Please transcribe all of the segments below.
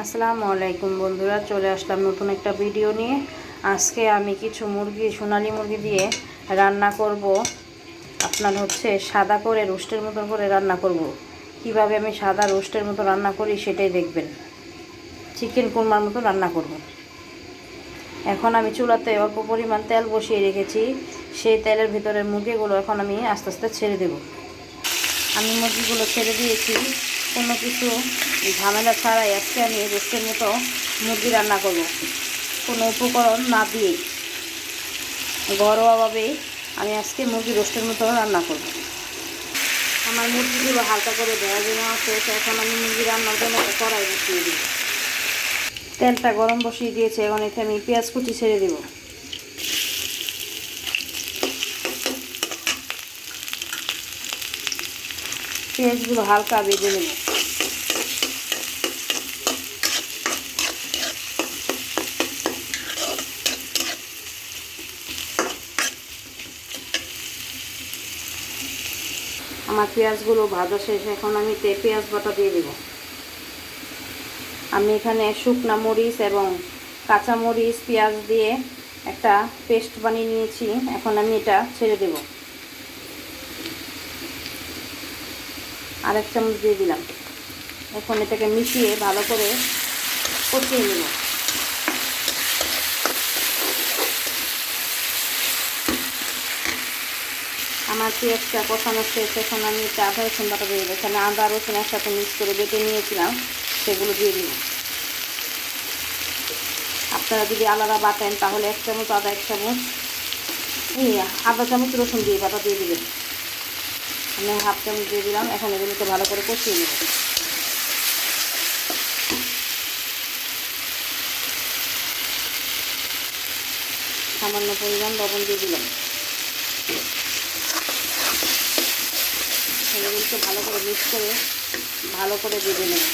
আসসালামু আলাইকুম বন্ধুরা, চলে আসলাম নতুন একটা ভিডিও নিয়ে। আজকে আমি কিছু মুরগি, সোনালি মুরগি দিয়ে রান্না করব। আপনার হচ্ছে সাদা করে রোস্টের মতো করে রান্না করব। কীভাবে আমি সাদা রোস্টের মতো রান্না করি সেটাই দেখবেন। চিকেন কোরমার মতো রান্না করব। এখন আমি চুলাতে অল্প পরিমাণ তেল বসিয়ে রেখেছি। সেই তেলের ভিতরে মুরগিগুলো এখন আমি আস্তে আস্তে ছেড়ে দেব। আমি মুরগিগুলো ছেড়ে দিয়েছি। কোনো কিছু ঝামেলা ছাড়াই আজকে আমি রোস্টের মতো মুরগি রান্না করব। কোনো উপকরণ না দিয়ে ঘরোয়াভাবে আমি আজকে মুরগি রোস্টের মতো রান্না করব। আমার মুরগিগুলো হালকা করে দেওয়া জন্য আছে এখন আমি মুরগি রান্নার জন্য কড়াই বসিয়ে দিই তেলটা গরম বসিয়ে দিয়েছে, এখন এতে আমি পেঁয়াজ কুচি ছেড়ে দেবো। পেঁয়াজগুলো হালকা বেজে নেব। আমার পেঁয়াজগুলো ভাজা শেষ, এখন আমি তে পেঁয়াজ বাটা দিয়ে দেব। আমি এখানে শুকনা মরিচ এবং কাঁচা মরিচ, পেঁয়াজ দিয়ে একটা পেস্ট বানিয়ে নিয়েছি। এখন আমি এটা ছেড়ে দেব। আরেক চামচ দিয়ে দিলাম। এখন এটাকে মিশিয়ে ভালো করে কষিয়ে নেব। আমার পেঁয়াজটা কষানো শেষ এখন আমি এটা আদা রসুন বাটা দিয়ে দেবো এখানে আদা, রসুন একসাথে মিক্স করে বেটে নিয়েছিলাম, সেগুলো দিয়ে দিব আপনারা যদি আলাদা বাটেন, তাহলে এক চামচ, আদা এক চামচ। আধা চামচ রসুন দিয়ে বাটা দিয়ে দেবেন। আমি হাফ চামচ দিয়ে দিলাম, এখন এগুলোকে ভালো করে কষিয়ে নেব। সামান্য পরিমাণ লবণ দিয়ে দিলাম। এগুলোকে ভালো করে মিক্স করে, ভালো করে ভেজে নেব।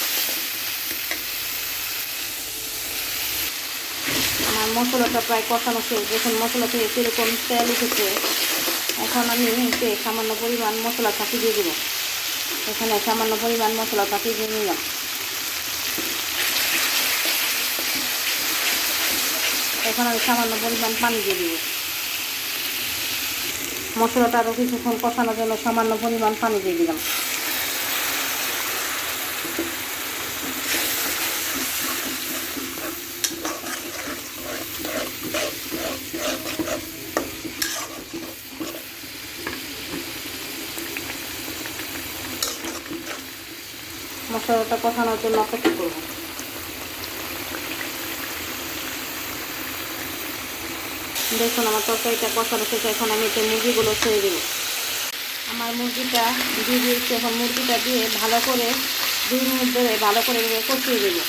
আমার মশলাটা প্রায় কষানো শেষ। যখন মশলা থেকে কীরকম তেল উঠেছে। এখন আমি এতে সামান্য পরিমাণ মশলা ফাঁকি দিয়ে দেবো। এখানে সামান্য পরিমাণ মশলা ফাঁকি দিয়ে নিলাম। এখন আমি সামান্য পরিমাণ পানি দিয়ে দিব। মশলাটা আরও কিছুক্ষণ কষানোর জন্য সামান্য পরিমাণ পানি দিয়ে দিলাম। মশলাটা কষানোর জন্য অপেক্ষা করব। দেখুন, আমার তরকারিটা কষানো শেষে, এখন আমি এতে মুরগিগুলো ছেড়ে দেবো। আমার মুরগিটা দিয়ে দিয়েছি, এখন মুরগিটা দিয়ে ভালো করে দুই মিনিট ধরে ভালো করে কষিয়ে দেবো।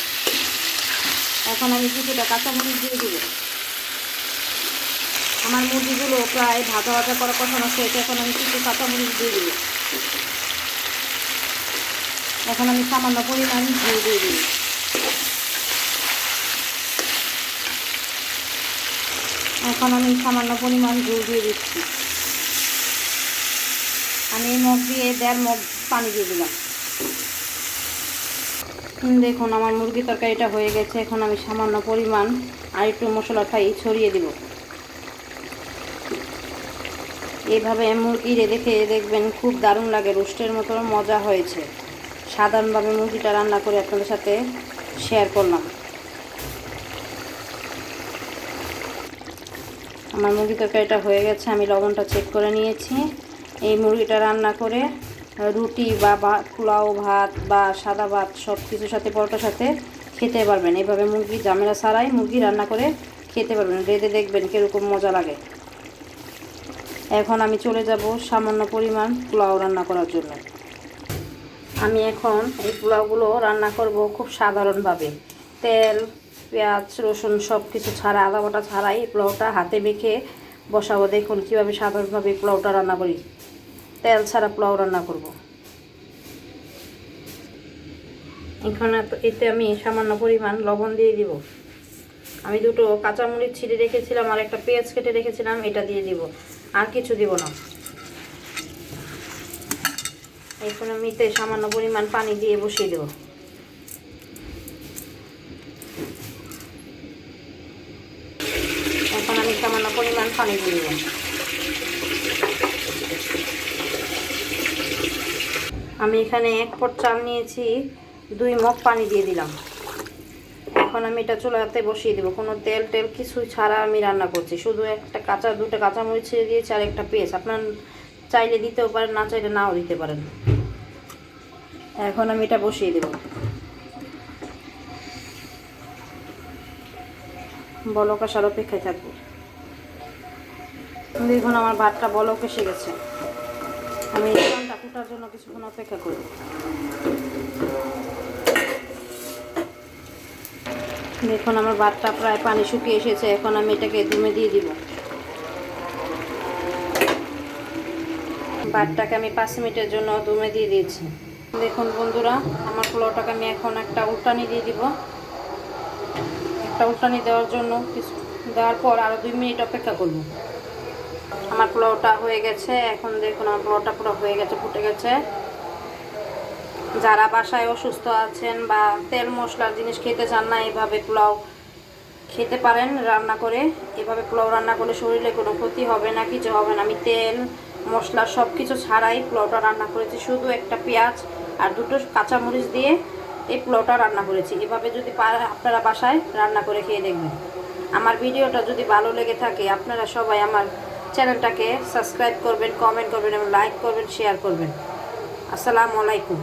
এখন আমি কিছুটা কাঁচামরিচ দিয়ে দেবো। আমার মুরগিগুলো প্রায় ভাজা ভাজা করা কষানো শেষ, এখন আমি কিছু কাঁচামরিচ দিয়ে দেবো। এখন আমি সামান্য পরিমাণ ঝুল দিয়ে দিই এখন আমি সামান্য পরিমাণ ঝুল দিয়ে দিচ্ছি। আমি মগ দিয়ে দেড় মগ পানি দিয়ে দিলাম। দেখুন আমার মুরগি তরকারিটা হয়ে গেছে। এখন আমি সামান্য পরিমাণ আর একটু মশলা খাই ছড়িয়ে দিব। এইভাবে মুরগি দেখে দেখবেন খুব দারুণ লাগে, রোস্টের মতো মজা হয়েছে। সাধারণভাবে মুরগিটা রান্না করে আপনাদের সাথে শেয়ার করলাম। আমার মুরগি তরকারিটা হয়ে গেছে, আমি লবণটা চেক করে নিয়েছি। এই মুরগিটা রান্না করে, রুটি বা ভাত পোলাও, ভাত বা সাদা ভাত সব কিছুর সাথে, পরোটার সাথে খেতে পারবেন। এইভাবে মুরগি জামেলা ছাড়াই মুরগি রান্না করে খেতে পারবেন। রেঁধে দেখবেন কীরকম মজা লাগে। এখন আমি চলে যাব সামান্য পরিমাণ পোলাও রান্না করার জন্য। আমি এখন এই পোলাওগুলো রান্না করব খুব সাধারণভাবে। তেল পেঁয়াজ, রসুন সব কিছু ছাড়া আদা বাটা ছাড়াই পোলাওটা হাতে মেখে বসাবো। দেখুন কীভাবে সাধারণভাবে পোলাওটা রান্না করি। তেল ছাড়া পোলাও রান্না করব। এখানে এতে আমি সামান্য পরিমাণ লবণ দিয়ে দিব। আমি দুটো কাঁচামরিচ ছিঁড়ে রেখেছিলাম আর একটা পেঁয়াজ কেটে রেখেছিলাম, এটা দিয়ে দিব। আর কিছু দিব না। এখন আমি এতে সামান্য পরিমাণ পানি দিয়ে বসিয়ে দেব। সামান্য পরিমাণ পানি দিয়ে দেবো আমি এখানে এক পট চাল নিয়েছি, দুই মগ পানি দিয়ে দিলাম। এখন আমি এটা চুলাতে বসিয়ে দেবো। কোনো তেল টেল কিছুই ছাড়া আমি রান্না করছি। শুধু একটা কাঁচা দুটো কাঁচামরিচ ছেড়ে দিয়েছি আর একটা পেঁয়াজ। আপনার চাইলে দিতেও পারেন, না চাইলে নাও দিতে পারেন। এখন আমি এটা বসিয়ে দেবো। বলক আসার অপেক্ষায় থাকব। দেখুন আমার ভাতটা বলক এসে গেছে। আমি চালটা ফুটার জন্য কিছুক্ষণ অপেক্ষা করি। দেখুন আমার ভাতটা প্রায় পানি শুকিয়ে এসেছে, এখন আমি এটাকে দমে দিয়ে দিব। ভাতটাকে আমি পাঁচ মিনিটের জন্য দমে দিয়ে দিয়েছি। দেখুন বন্ধুরা, আমার পোলাওটাকে আমি এখন একটা উল্টানি দিয়ে দিব। একটা উল্টানি দেওয়ার জন্য কিছু দেওয়ার পর আরও দুই মিনিট অপেক্ষা করব। আমার পোলাওটা হয়ে গেছে, এখন দেখুন আমার পোলাওটা পুরো হয়ে গেছে, ফুটে গেছে। যারা বাসায় অসুস্থ আছেন বা তেল মশলার জিনিস খেতে চান না, এভাবে পোলাও খেতে পারেন রান্না করে। এভাবে পোলাও রান্না করলে শরীরে কোনো ক্ষতি হবে না, কিছু হবে না। আমি তেল, মশলা সব কিছু ছাড়াই পোলাওটা রান্না করেছি, শুধু একটা পেঁয়াজ আর দুটো কাঁচামরিচ দিয়ে এই পোলাওটা রান্না করেছি। এভাবে যদি আপনারা বাসায় রান্না করে খেয়ে দেখবেন। আমার ভিডিওটা যদি ভালো লেগে থাকে, আপনারা সবাই আমার চ্যানেলটাকে সাবস্ক্রাইব করবেন কমেন্ট করবেন এবং লাইক করবেন শেয়ার করবেন। আসসালামু আলাইকুম।